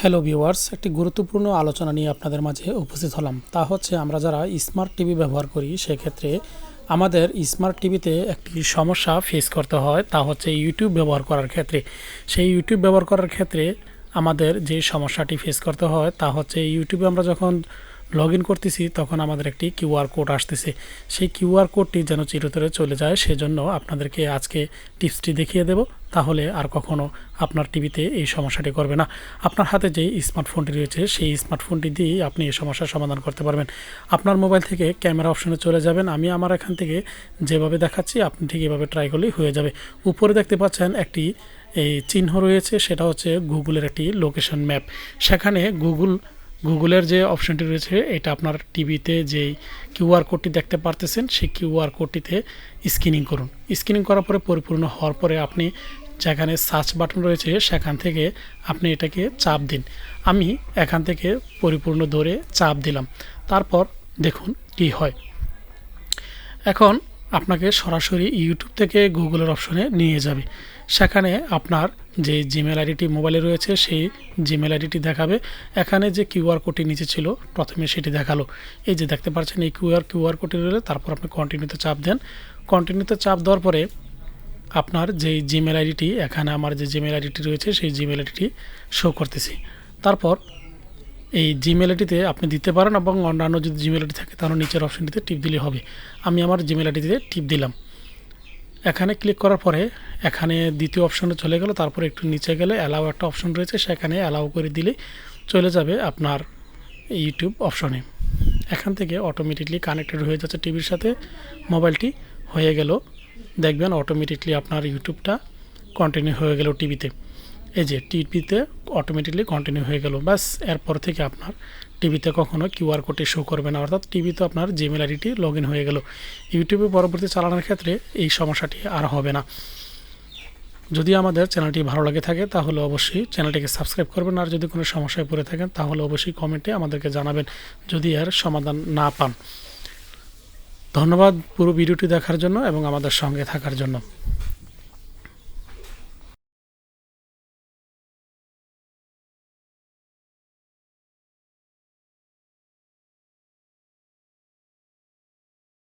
Hello viewers একটি গুরুত্বপূর্ণ আলোচনা নিয়ে আপনাদের মাঝে উপস্থিত হলাম। তা হচ্ছে, আমরা যারা স্মার্ট টিভি ব্যবহার করি, সেক্ষেত্রে আমাদের স্মার্ট টিভিতে একটি সমস্যা ফেস করতে হয়, তা হচ্ছে ইউটিউব ব্যবহার করার ক্ষেত্রে। সেই ইউটিউব ব্যবহার করার ক্ষেত্রে আমাদের যে সমস্যাটি ফেস করতে হয়, তা হচ্ছে ইউটিউবে আমরা যখন লগ ইন করতেছি, তখন আমাদের একটি কিউআর কোড আসতেছে। সেই কিউআর কোডটি যেন চিরতরে চলে যায়, সেজন্য আপনাদেরকে আজকে টিপসটি দেখিয়ে দেব। তাহলে আর কখনো আপনার টিভিতে এই সমস্যাটি করবে না। আপনার হাতে যে স্মার্টফোনটি রয়েছে, সেই স্মার্টফোনটি দিয়েই আপনি এই সমস্যার সমাধান করতে পারবেন। আপনার মোবাইল থেকে ক্যামেরা অপশনে চলে যাবেন। আমি আমার এখান থেকে যেভাবে দেখাচ্ছি, আপনি ঠিক এভাবে ট্রাই করলেই হয়ে যাবে। উপরে দেখতে পাচ্ছেন একটি, এই, চিহ্ন রয়েছে, সেটা হচ্ছে গুগলের একটি লোকেশন ম্যাপ সেখানে গুগল গুগলের যে অপশনটি রয়েছে, এটা আপনার টিভিতে যেই কিউআর কোডটি দেখতে পারতেছেন, সেই কিউআর কোডটিতে স্ক্যানিং করুন। স্ক্যানিং করার পরে পরিপূর্ণ হওয়ার পরে আপনি যেখানে সার্চ বাটন রয়েছে, সেখান থেকে আপনি এটাকে চাপ দিন। আমি এখান থেকে পরিপূর্ণ ধরে চাপ দিলাম। তারপর দেখুন কি হয়। এখন আপনাকে সরাসরি ইউটিউব থেকে গুগলের অপশনে নিয়ে যাবে। সেখানে আপনার যে জিমেল আইডিটি মোবাইলে রয়েছে, সেই জিমেল আইডিটি দেখাবে। এখানে যে কিউআর কোডটি নিচে ছিল, প্রথমে সেটি দেখাল। এই যে দেখতে পাচ্ছেন, এই কিউআর কিউআর কোডটি রয়েছে তারপর আপনি কন্টিনিউতে চাপ দেন। কন্টিনিউতে চাপ দেওয়ার পরে আপনার যেই জিমেল আইডিটি এখানে আমার যে জিমেল আইডিটি রয়েছে, সেই জিমেল আইডিটি শো করতেছি। তারপর এই জিমেল আইডিতে আপনি দিতে পারেন এবং অন্যান্য যদি জিমেল আইডি থাকে, তাহলে নিচের অপশনটিতে টিপ দিলে হবে। আমি আমার জিমেল আইডিতে টিপ দিলাম। এখানে ক্লিক করার পরে, এখানে দ্বিতীয় অপশনে চলে গেল, তারপরে একটু নিচে গেলে অ্যালাউ একটা অপশন রয়েছে, সেখানে অ্যালাউ করে দিলে চলে যাবে আপনার ইউটিউব অপশনে এখান থেকে অটোমেটিকলি কানেক্টেড হয়ে যাচ্ছে টিভির সাথে মোবাইলটি হয়ে গেল। দেখবেন অটোমেটিকলি আপনার ইউটিউবটা কন্টিনিউ হয়ে গেল টিভিতে এই যে টিভিতে অটোমেটিকলি কন্টিনিউ হয়ে গেল। ব্যাস, এরপর থেকে আপনার টিভিতে কখনো কিউআর কোডটি শো করবে না। অর্থাৎ টিভিতে আপনার জিমেল আইডিটি লগ ইন হয়ে গেল। ইউটিউবে পরবর্তী চালানোর ক্ষেত্রে এই সমস্যাটি আর হবে না। যদি আমাদের চ্যানেলটি ভালো লাগে থাকে, তাহলে অবশ্যই চ্যানেলটিকে সাবস্ক্রাইব করবেন। আর যদি কোনো সমস্যায় পড়ে থাকেন, তাহলে অবশ্যই কমেন্টে আমাদেরকে জানাবেন, যদি এর সমাধান না পান। ধন্যবাদ পুরো ভিডিওটি দেখার জন্য এবং আমাদের সঙ্গে থাকার জন্য।